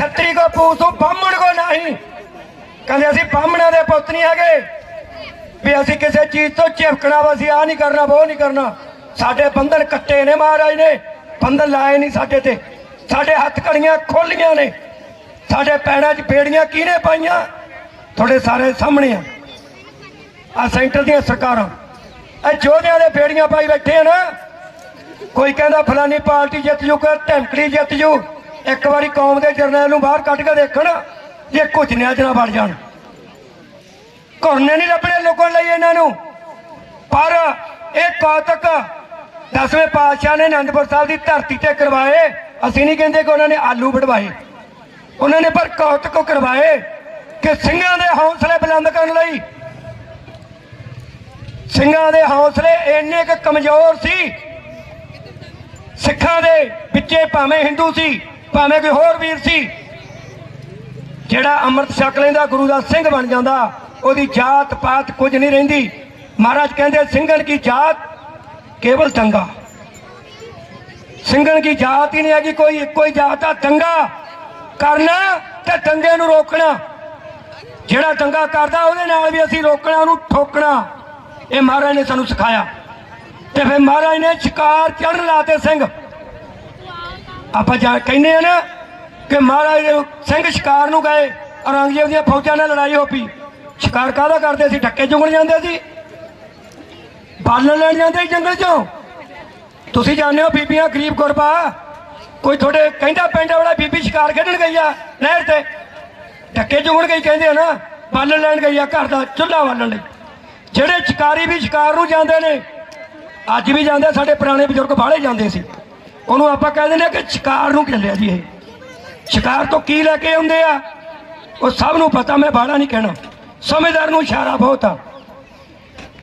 ਛੱਤਰੀ ਕੋ ਪੂਸੂ ਬਾਹਮਣ ਕੋ ਨਹੀਂ। ਕਹਿੰਦੇ ਅਸੀਂ ਬਾਹਮਣਾਂ ਦੇ ਪੁੱਤ ਨਹੀਂ ਹੈਗੇ। ਵੀ ਅਸੀਂ ਕਿਸੇ ਚੀਜ਼ ਤੋਂ ਝਿਪਕਣਾ ਵਾ, ਅਸੀਂ ਆ ਨਹੀਂ ਕਰਨਾ ਉਹ ਨਹੀਂ ਕਰਨਾ। ਸਾਡੇ ਬੰਧਨ ਕੱਟੇ ਨੇ ਮਹਾਰਾਜ ਨੇ। ਬੰਧਨ ਲਾਏ ਨਹੀਂ ਸਾਡੇ ਤੇ। ਸਾਡੇ ਹੱਥ ਕੜੀਆਂ ਖੋਲੀਆਂ ਨੇ। ਸਾਡੇ ਪੈਰਾਂ 'ਚ ਬੇੜੀਆਂ ਕਿਹਨੇ ਪਾਈਆਂ? ਤੁਹਾਡੇ ਸਾਰੇ ਸਾਹਮਣੇ ਆ। ਆ ਸੈਂਟਰ ਦੀਆਂ ਸਰਕਾਰਾਂ। ਇਹ ਜੋਧਿਆਂ ਦੇ ਬੇੜੀਆਂ ਪਾਈ ਬੈਠੇ ਆ ਨਾ। ਕੋਈ ਕਹਿੰਦਾ ਫਲਾਨੀ ਪਾਰਟੀ ਜਿੱਤ ਜੂ, ਕੋਈ ਢੰਕੜੀ ਜਿੱਤ ਜੂ। ਇੱਕ ਵਾਰੀ ਕੌਮ ਦੇ ਜਰਨੈਲ ਨੂੰ ਬਾਹਰ ਕੱਢ ਕੇ ਦੇਖਣ ਜੇ ਕੁਝਨਿਆਂ 'ਚ ਨਾ ਬਣ ਜਾਣ। ਘੁਰਨੇ ਨਹੀਂ ਲੱਭਣੇ ਲੋਕਾਂ ਲਈ ਇਹਨਾਂ ਨੂੰ। ਪਰ ਇਹ ਕੌਤਕ ਦਸਵੇਂ ਪਾਤਸ਼ਾਹ ਨੇ ਅਨੰਦਪੁਰ ਸਾਹਿਬ ਦੀ ਧਰਤੀ ਤੇ ਕਰਵਾਏ। ਅਸੀਂ ਨਹੀਂ ਕਹਿੰਦੇ ਕਿ ਉਹਨਾਂ ਨੇ ਆਲੂ ਵੜਵਾਏ ਉਹਨਾਂ ਨੇ ਪਰ ਕੌਤਕ ਕਰਵਾਏ ਕਿ ਸਿੰਘਾਂ ਦੇ ਹੌਸਲੇ ਬੁਲੰਦ ਕਰਨ ਲਈ। ਸਿੰਘਾਂ ਦੇ ਹੌਸਲੇ ਇੰਨੇ ਕੁ ਕਮਜ਼ੋਰ ਸੀ। ਸਿੱਖਾਂ ਦੇ ਵਿੱਚੇ ਭਾਵੇਂ ਹਿੰਦੂ ਸੀ। ਭਾਵੇਂ ਕੋਈ ਹੋਰ ਵੀਰ ਸੀ, ਜਿਹੜਾ ਅੰਮ੍ਰਿਤ ਛਕ ਲੈਂਦਾ ਗੁਰੂ ਦਾ ਸਿੰਘ ਬਣ ਜਾਂਦਾ, ਉਹਦੀ ਜਾਤ ਪਾਤ ਕੁਝ ਨਹੀਂ ਰਹਿੰਦੀ। ਮਹਾਰਾਜ ਕਹਿੰਦੇ ਸਿੰਘਣ ਕੀ ਜਾਤ ਕੇਵਲ ਦੰਗਾ। ਸਿੰਘਣ ਕੀ ਜਾਤ ਹੀ ਨਹੀਂ ਹੈਗੀ, ਕੋਈ ਇੱਕੋ ਹੀ ਜਾਤ ਆ, ਦੰਗਾ ਕਰਨਾ ਤੇ ਦੰਗੇ ਨੂੰ ਰੋਕਣਾ। ਜਿਹੜਾ ਦੰਗਾ ਕਰਦਾ, ਉਹਦੇ ਨਾਲ ਵੀ ਅਸੀਂ ਰੋਕਣਾ, ਉਹਨੂੰ ਠੋਕਣਾ। ਇਹ ਮਹਾਰਾਜ ਨੇ ਸਾਨੂੰ ਸਿਖਾਇਆ। ਤੇ ਫਿਰ ਮਹਾਰਾਜ ਨੇ ਸ਼ਿਕਾਰ ਚੜ੍ਹਨ ਲਾਤੇ ਸਿੰਘ। ਆਪਾਂ ਜਾ ਕਹਿੰਦੇ ਆ ਨਾ ਕਿ ਮਹਾਰਾਜ ਸਿੰਘ ਸ਼ਿਕਾਰ ਨੂੰ ਗਏ, ਔਰੰਗਜ਼ੇਬ ਦੀਆਂ ਫੌਜਾਂ ਨਾਲ ਲੜਾਈ ਹੋ ਪਈ ਸ਼ਿਕਾਰ ਕਾਹਦਾ ਕਰਦੇ ਸੀ? ਢੱਕੇ ਚੁਗਣ ਜਾਂਦੇ ਸੀ? ਬਾਲਣ ਲੈਣ ਜਾਂਦੇ ਸੀ ਜੰਗਲ ਚੋਂ? ਤੁਸੀਂ ਜਾਣਦੇ ਹੋ ਬੀਬੀਆਂ ਗਰੀਬ ਗੁਰਬਾ ਕੋਈ ਤੁਹਾਡੇ ਕਹਿੰਦਾ ਪਿੰਡ ਵਾਲਾ ਬੀਬੀ ਸ਼ਿਕਾਰ ਖੇਡਣ ਗਈ ਆ, ਨਹਿਰ ਤੇ? ਢੱਕੇ ਚੁਗਣ ਗਈ ਕਹਿੰਦੇ ਆ ਨਾ ਬਾਲਣ ਲੈਣ ਗਈ ਆ, ਘਰ ਦਾ ਚੁੱਲ੍ਹਾ ਬਾਲਣ ਲਈ। ਜਿਹੜੇ ਸ਼ਿਕਾਰੀ ਵੀ ਸ਼ਿਕਾਰ ਨੂੰ ਜਾਂਦੇ ਨੇ, ਅੱਜ ਵੀ ਜਾਂਦੇ, ਸਾਡੇ ਪੁਰਾਣੇ ਬਜ਼ੁਰਗ ਬਾਹਲੇ ਜਾਂਦੇ ਸੀ। ਉਹਨੂੰ ਆਪਾਂ ਕਹਿ ਦਿੰਦੇ ਆ ਕਿ ਸ਼ਿਕਾਰ ਨੂੰ ਚੱਲਿਆ ਜੀ ਇਹ। ਸ਼ਿਕਾਰ ਤੋਂ ਕੀ ਲੈ ਕੇ ਆਉਂਦੇ ਆ? ਉਹ ਸਭ ਨੂੰ ਪਤਾ, ਮੈਂ ਬਾਹਲਾ ਨਹੀਂ ਕਹਿਣਾ। ਸਮਝਦਾਰ ਨੂੰ ਇਸ਼ਾਰਾ ਬਹੁਤ ਆ।